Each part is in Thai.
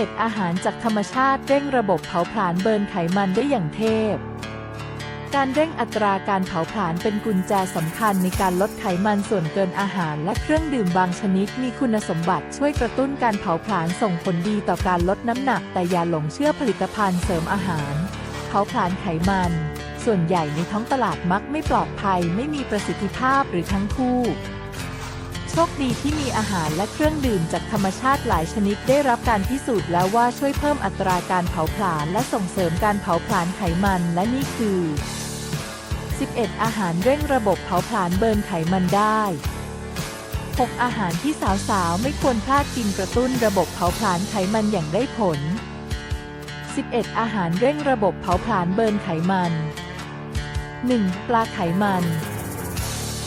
11 อาหารจากธรรมชาติเร่งระบบเผาผลาญเบิร์นไขมันได้อย่างเทพ การเร่งอัตราการเผาผลาญเป็นกุญแจสำคัญในการลดไขมันส่วนเกินอาหารและเครื่องดื่มบางชนิดมีคุณสมบัติช่วยกระตุ้นการเผาผลาญส่งผลดีต่อการลดน้ำหนัก แต่อย่าหลงเชื่อผลิตภัณฑ์เสริมอาหาร เผาผลาญไขมัน ส่วนใหญ่ในท้องตลาดมักไม่ปลอดภัยไม่มีประสิทธิภาพหรือทั้งคู่ โชคดีที่มีอาหารและเครื่องดื่มจากธรรมชาติหลายชนิดได้รับการพิสูจน์แล้วว่าช่วยเพิ่มอัตราการเผาผลาญและส่งเสริมการเผาผลาญไขมันและนี่คือ 11 อาหารเร่งระบบเผาผลาญเบิร์นไขมันได้ 6 อาหารที่สาวๆ ไม่ควรพลาดกินกระตุ้นระบบเผาผลาญไขมันอย่างได้ผล 11 อาหารเร่งระบบเผาผลาญเบิร์นไขมัน 1. ปลาไขมัน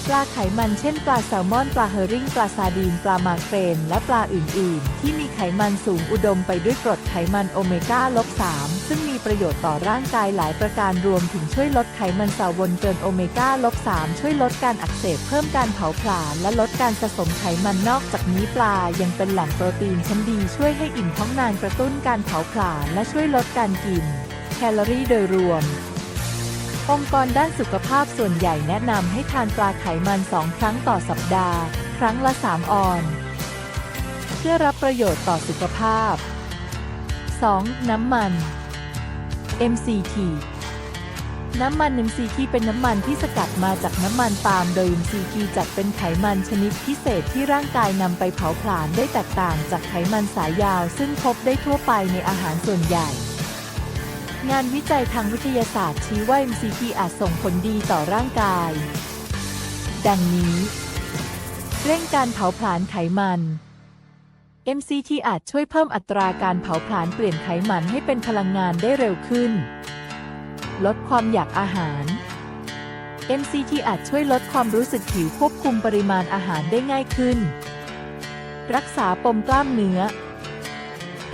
ปลาไขมันเช่นปลาแซลมอน ปลาเฮอริ่ง ปลาซาดีน ปลามาเครน และปลาอื่น ๆ ที่มีไขมันสูงอุดมไปด้วยกรดไขมันโอเมก้าลบ3ซึ่งมีประโยชน์ต่อร่างกายหลายประการรวมถึงช่วยลดไขมันสาววนเกินโอเมก้าลบ3ช่วยลดการอักเสบเพิ่มการเผาผลาญและลดการสะสมไขมันนอกจากนี้ปลายังเป็นแหล่งโปรตีนชั้นดีช่วยให้อิ่มท้องนานกระตุ้นการเผาผลาญและช่วยลดการกิน แคลอรี่โดยรวม องค์กรด้านสุขภาพส่วนใหญ่แนะนำให้ทานปลาไขมัน 2 ครั้งต่อสัปดาห์ ครั้งละ 3 ออน เพื่อรับประโยชน์ต่อสุขภาพ 2. น้ำมัน MCT น้ำมัน MCT เป็นน้ำมันที่สกัดมาจากน้ำมันปาล์มโดย MCT จัดเป็นไขมันชนิดพิเศษที่ร่างกายนำไปเผาผลาญได้แตกต่างจากไขมันสายยาว ซึ่งพบได้ทั่วไปในอาหารส่วนใหญ่ งานวิจัยทางวิทยาศาสตร์ชี้ว่า MCT อาจส่งผลดีต่อร่างกาย ดังนี้ เร่งการเผาผลาญไขมัน MCT อาจช่วยเพิ่มอัตราการเผาผลาญเปลี่ยนไขมันให้เป็นพลังงานได้เร็วขึ้น ลดความอยากอาหาร MCT อาจช่วยลดความรู้สึกหิวควบคุมปริมาณอาหารได้ง่ายขึ้น รักษาปมกล้ามเนื้อ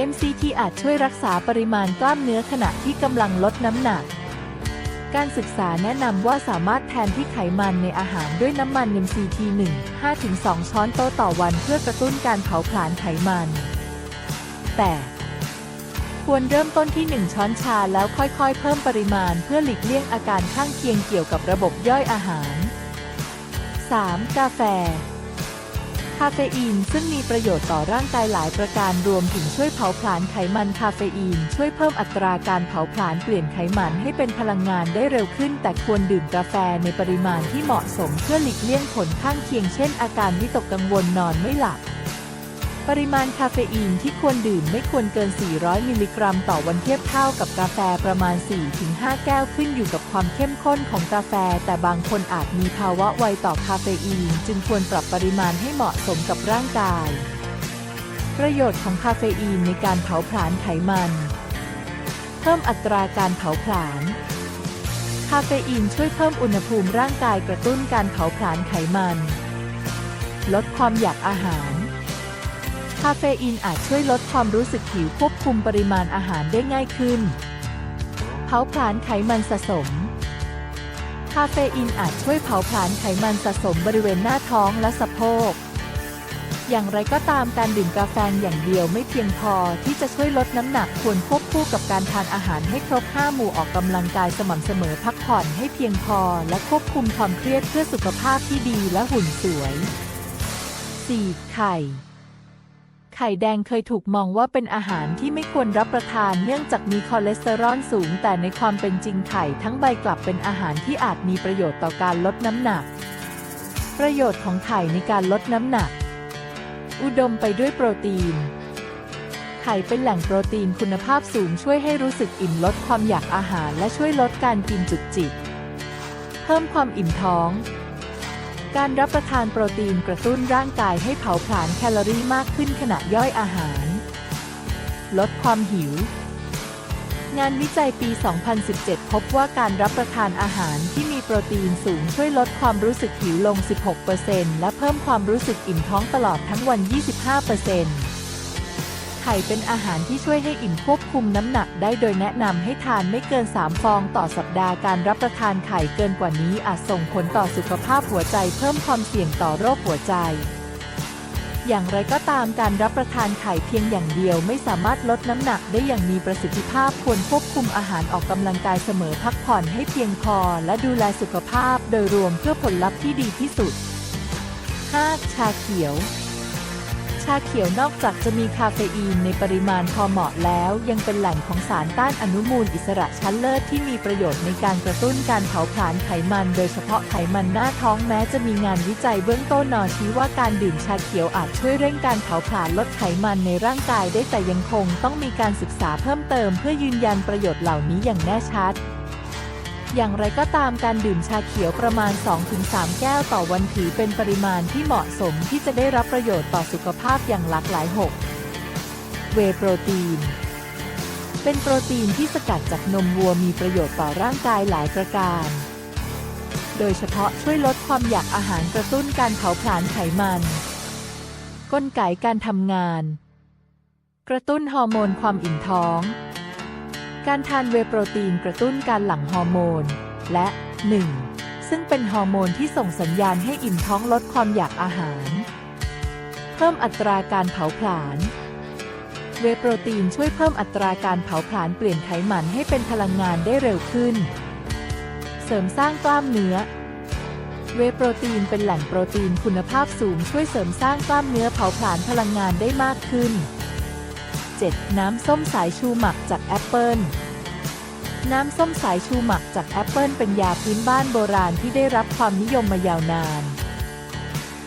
MCT อาจช่วยรักษาปริมาณกล้ามเนื้อขณะที่กำลังลดน้ำหนัก การศึกษาแนะนำว่าสามารถแทนที่ไขมันในอาหารด้วยน้ำมัน MCT 1 5-2 ช้อนโต๊ะต่อวันเพื่อกระตุ้นการเผาผลาญไขมัน แต่ควรเริ่มต้นที่ 1 ช้อนชาแล้วค่อยๆ เพิ่มปริมาณเพื่อหลีกเลี่ยงอาการข้างเคียงเกี่ยวกับระบบย่อยอาหาร 3. กาแฟ คาเฟอีนซึ่งมีประโยชน์ต่อร่างกายหลายประการรวมถึงช่วยเผาผลาญไขมันคาเฟอีน ช่วยเพิ่มอัตราการเผาผลาญเปลี่ยนไขมันให้เป็นพลังงานได้เร็วขึ้น แต่ควรดื่มกาแฟในปริมาณที่เหมาะสมเพื่อหลีกเลี่ยงผลข้างเคียงเช่นอาการวิตกกังวลนอนไม่หลับ ปริมาณคาเฟอีนที่ควรดื่มไม่ควรเกิน 400 มิลลิกรัม ต่อวันเทียบเท่ากับกาแฟประมาณ 4-5 แก้วขึ้นอยู่กับความเข้มข้นของกาแฟ แต่บางคนอาจมีภาวะไวต่อคาเฟอีน จึงควรปรับปริมาณให้เหมาะสมกับร่างกาย ประโยชน์ของคาเฟอีนในการเผาผลาญไขมัน เพิ่มอัตราการเผาผลาญ คาเฟอีนช่วยเพิ่มอุณหภูมิร่างกายกระตุ้นการเผาผลาญไขมัน ลดความอยากอาหาร คาเฟอีนอาจช่วยลดความรู้สึกหิวควบคุมปริมาณอาหารได้ง่ายขึ้น เผาผลาญไขมันสะสม คาเฟอีนอาจช่วยเผาผลาญไขมันสะสมบริเวณหน้าท้องและสะโพก อย่างไรก็ตามการดื่มกาแฟอย่างเดียวไม่เพียงพอที่จะช่วยลดน้ำหนักควรควบคู่กับการทานอาหารให้ครบ 5 หมู่ออกกำลังกายสม่ำเสมอพักผ่อนให้เพียงพอ และควบคุมความเครียดเพื่อสุขภาพที่ดีและหุ่นสวย 4. ไข่ ไข่แดงเคยถูกมองว่าเป็นอาหารที่ไม่ควรรับประทานเนื่องจากมีคอเลสเตอรอลสูง แต่ในความเป็นจริงไข่ทั้งใบกลับเป็นอาหารที่อาจมีประโยชน์ต่อการลดน้ำหนัก ประโยชน์ของไข่ในการลดน้ำหนัก อุดมไปด้วยโปรตีน ไข่เป็นแหล่งโปรตีนคุณภาพสูงช่วยให้รู้สึกอิ่มลดความอยากอาหารและช่วยลดการกินจุกจิก เพิ่มความอิ่มท้อง การรับประทานโปรตีนกระตุ้นร่างกายให้เผาผลาญแคลอรี่มากขึ้นขณะย่อยอาหาร ลดความหิว งานวิจัยปี 2017 พบว่าการรับประทานอาหารที่มีโปรตีนสูงช่วยลดความรู้สึกหิวลง 16%และเพิ่มความรู้สึกอิ่มท้องตลอดทั้งวัน 25% ข่เป็นอาหารที่ช่วยให้อิ่มควบคุมน้ำหนักได้โดยแนะนำให้ทานไม่เกิน 3 ฟองต่อสัปดาห์การรับประทานไข่เกินกว่านี้อาจส่งผลต่อสุขภาพหัวใจเพิ่มความเสี่ยงต่อโรคหัวใจ อย่างไรก็ตามการรับประทานไข่เพียงอย่างเดียวไม่สามารถลดน้ำหนักได้อย่างมีประสิทธิภาพควรควบคุมอาหารออกกำลังกายเสมอพักผ่อนให้เพียงพอ และดูแลสุขภาพโดยรวมเพื่อผลลัพธ์ที่ดีที่สุด 5. ชาเขียวาเขียวนอกจากจะมีคาเฟอีนในปริมาณพอเหมาะแล้ว ยังเป็นแหล่งของสารต้านอนุมูลอิสระชั้นเลิศที่มีประโยชน์ในการกระตุ้นการเผาผลาญไขมัน โดยเฉพาะไขมันหน้าท้องแม้จะมีงานวิจัยเบื้องต้นนอชี้ว่าการดื่มชาเขียวอาจช่วยเร่งการเผาผลาญลดไขมันในร่างกายได้แต่ยังคงต้องมีการศึกษาเพิ่มเติม เพื่อยืนยันประโยชน์เหล่านี้อย่างแน่ชัด อย่างไรก็ตามการดื่มชาเขียวประมาณ 2-3 แก้วต่อวันถือเป็นปริมาณที่เหมาะสมที่จะได้รับประโยชน์ต่อสุขภาพอย่างหลากหลาย 6. เวโปรตีน เป็นโปรตีนที่สกัดจากนมวัวมีประโยชน์ต่อร่างกายหลายประการ โดยเฉพาะช่วยลดความอยากอาหารกระตุ้นการเผาผลาญไขมัน กลไกการทำงาน กระตุ้นฮอร์โมนความอิ่มท้อง การทานเวโปรตีนกระตุ้นการหลั่งฮอร์โมน และ 1. ซึ่งเป็นฮอร์โมนที่ส่งสัญญาณให้อิ่มท้องลดความอยากอาหาร เพิ่มอัตราการเผาผลาญ เวโปรตีนช่วยเพิ่มอัตราการเผาผลาญเปลี่ยนไขมันให้เป็นพลังงานได้เร็วขึ้น เสริมสร้างกล้ามเนื้อ เวโปรตีนเป็นแหล่งโปรตีนคุณภาพสูงช่วยเสริมสร้างกล้ามเนื้อเผาผลาญพลังงานได้มากขึ้น 7. น้ำส้มสายชูหมักจากแอปเปิลน้ำส้มสายชูหมักจากแอปเปิลเป็นยาพื้นบ้านโบราณที่ได้รับความนิยมมายาวนาน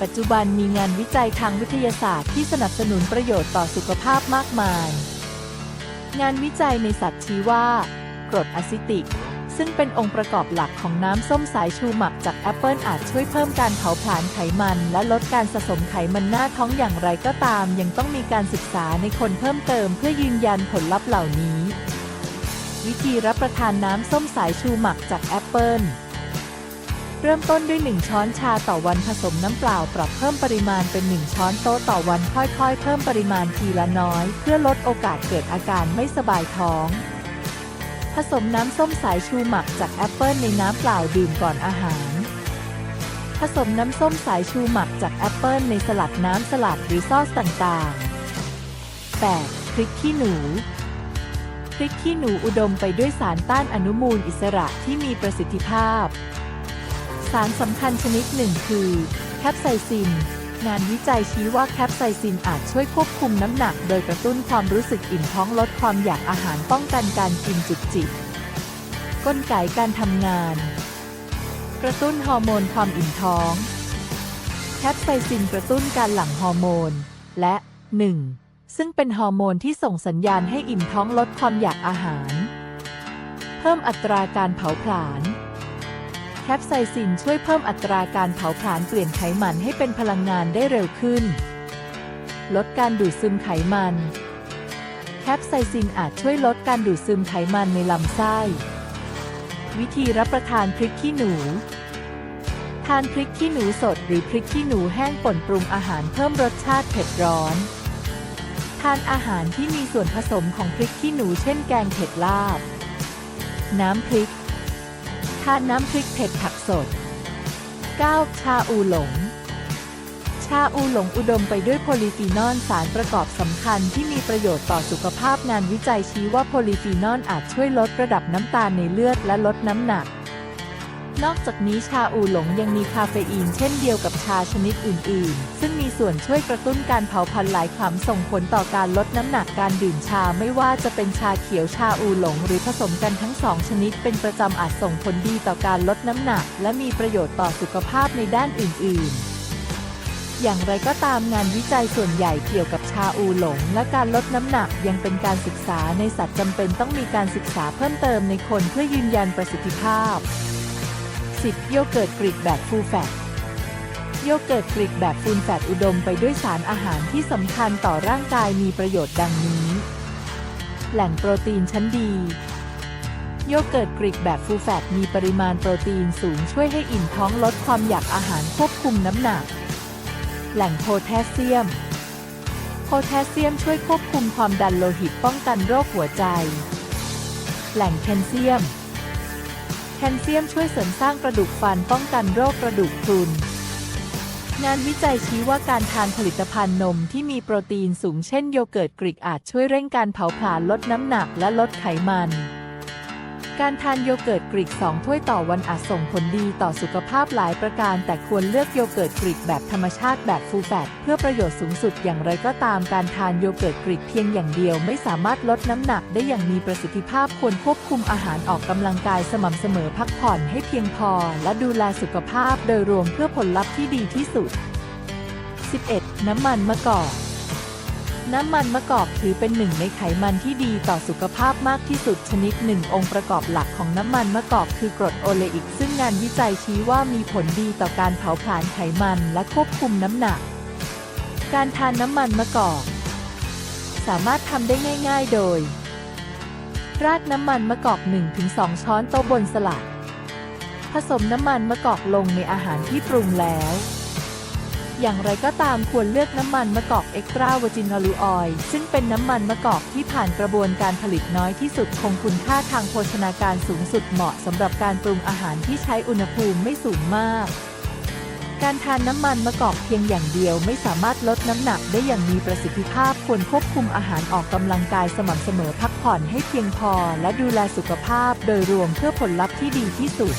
ปัจจุบันมีงานวิจัยทางวิทยาศาสตร์ที่สนับสนุนประโยชน์ต่อสุขภาพมากมาย งานวิจัยในสัตว์ชี้ว่ากรดอะซิติก ซึ่งเป็นองค์ประกอบหลักของน้ำส้มสายชูหมักจากแอปเปิลอาจช่วยเพิ่มการเผาผลาญไขมัน และลดการสะสมไขมันหน้าท้องอย่างไรก็ตาม ยังต้องมีการศึกษาในคนเพิ่มเติมเพื่อยืนยันผลลัพธ์เหล่านี้ วิธีรับประทานน้ำส้มสายชูหมักจากแอปเปิลเริ่มต้นด้วย 1 ช้อนชาต่อวันผสมน้ำเปล่า ปรับเพิ่มปริมาณเป็น 1 ช้อนโต๊ะต่อวันค่อยๆ เพิ่มปริมาณทีละน้อย เพื่อลดโอกาสเกิดอาการไม่สบายท้อง ผสมน้ำส้มสายชูหมักจากแอปเปิลในน้ำเปล่าดื่มก่อนอาหาร ผสมน้ำส้มสายชูหมักจากแอปเปิลในสลัดน้ำสลัดหรือซอสต่างๆ 8. พริกขี้หนู พริกขี้หนูอุดมไปด้วยสารต้านอนุมูลอิสระที่มีประสิทธิภาพ สารสำคัญชนิดหนึ่งคือแคปไซซิน งานวิจัยชี้ว่าแคปไซซินอาจช่วยควบคุมน้ำหนัก โดยกระตุ้นความรู้สึกอิ่มท้องลดความอยากอาหารป้องกันการกินจุกจิกกลไกการทำงาน กระตุ้นฮอร์โมนความอิ่มท้อง แคปไซซินกระตุ้นการหลั่งฮอร์โมน และ 1. ซึ่งเป็นฮอร์โมนที่ส่งสัญญาณให้อิ่มท้องลดความอยากอาหาร เพิ่มอัตราการเผาผลาญ แคปไซซินช่วยเพิ่มอัตราการเผาผลาญเปลี่ยนไขมันให้เป็นพลังงานได้เร็วขึ้น ลดการดูดซึมไขมัน แคปไซซินอาจช่วยลดการดูดซึมไขมันในลำไส้ วิธีรับประทานพริกขี้หนู ทานพริกขี้หนูสดหรือพริกขี้หนูแห้งป่นปรุงอาหารเพิ่มรสชาติเผ็ดร้อน ทานอาหารที่มีส่วนผสมของพริกขี้หนูเช่นแกงเผ็ดลาบ น้ำพริก ทานน้ำพริกเผ็ดผักสด 9. ชาอูหลง ชาอูหลงอุดมไปด้วยโพลีฟีนอลสารประกอบสำคัญที่มีประโยชน์ต่อสุขภาพงานวิจัยชี้ว่าโพลีฟีนอลอาจช่วยลดระดับน้ำตาลในเลือดและลดน้ำหนัก นอกจากนี้ชาอูหลงยังมีคาเฟอีนเช่นเดียวกับชาชนิดอื่น ๆ ซึ่งมีส่วนช่วยกระตุ้นการเผาผลาญหลายคำส่งผลต่อการลดน้ำหนักการดื่มชาไม่ว่าจะเป็นชาเขียวชาอูหลง หรือผสมกันทั้งสองชนิด เป็นประจำอาจส่งผลดีต่อการลดน้ำหนัก และมีประโยชน์ต่อสุขภาพในด้านอื่น ๆอย่างไรก็ตามงานวิจัยส่วนใหญ่เกี่ยวกับชาอูหลง และการลดน้ำหนักยังเป็นการศึกษาในสัตว์จำเป็นต้องมีการศึกษาเพิ่มเติมในคนเพื่อยืนยันประสิทธิภาพ 10. โยเกิร์ตกรีกแบบฟูลแฟตโยเกิร์ตกรีกแบบฟูลแฟตอุดมไปด้วยสารอาหารที่สำคัญต่อร่างกายมีประโยชน์ดังนี้ แหล่งโปรตีนชั้นดีโยเกิร์ตกรีกแบบฟูลแฟตมีปริมาณโปรตีนสูงช่วยให้อิ่มท้องลดความอยากอาหารควบคุมน้ำหนัก แหล่งโพแทสเซียม โพแทสเซียมช่วยควบคุมความดันโลหิตป้องกันโรคหัวใจ แหล่งแคลเซียม คลเซียมช่วยเสริมสร้างกระดูกฟันป้องกันโรคกระดูกพรุน งานวิจัยชี้ว่าการทานผลิตภัณฑ์นมที่มีโปรตีนสูงเช่นโยเกิร์ตกรีกอาจช่วยเร่งการเผาผลาญลดน้ำหนักและลดไขมัน การทานโยเกิร์ตกรีก 2 ถ้วยต่อวันอาจส่งผลดีต่อสุขภาพหลายประการ แต่ควรเลือกโยเกิร์ตกรีกแบบธรรมชาติแบบฟูลแฟตเพื่อประโยชน์สูงสุดอย่างไรก็ตามการทานโยเกิร์ตกรีกเพียงอย่างเดียว ไม่สามารถลดน้ำหนักได้อย่างมีประสิทธิภาพควรควบคุมอาหารออกกำลังกายสม่ำเสมอพักผ่อนให้เพียงพอ และดูแลสุขภาพโดยรวมเพื่อผลลัพธ์ที่ดีที่สุด 11. น้ำมันมะกอก น้ำมันมะกอกถือเป็นหนึ่งในไขมันที่ดีต่อสุขภาพมากที่สุดชนิดหนึ่งองค์ประกอบหลักของน้ำมันมะกอกคือกรดโอเลอิก ซึ่งงานวิจัยชี้ว่ามีผลดีต่อการเผาผลาญไขมันและควบคุมน้ำหนัก การทานน้ำมันมะกอก สามารถทำได้ง่าย ๆ โดย ราดน้ำมันมะกอก 1-2 ช้อนโต๊ะบนสลัด ผสมน้ำมันมะกอกลงในอาหารที่ปรุงแล้ว อย่างไรก็ตามควรเลือกน้ำมันมะกอกเอ็กตร้าเวอร์จินอลูออยซึ่งเป็นน้ำมันมะกอกที่ผ่านกระบวนการผลิตน้อยที่สุดคงคุณค่าทางโภชนาการสูงสุดเหมาะสำหรับการปรุงอาหารที่ใช้อุณหภูมิไม่สูงมาก การทานน้ำมันมะกอกเพียงอย่างเดียวไม่สามารถลดน้ำหนักได้อย่างมีประสิทธิภาพควรควบคุมอาหารออกกำลังกายสม่ำเสมอพักผ่อนให้เพียงพอ และดูแลสุขภาพโดยรวมเพื่อผลลัพธ์ที่ดีที่สุด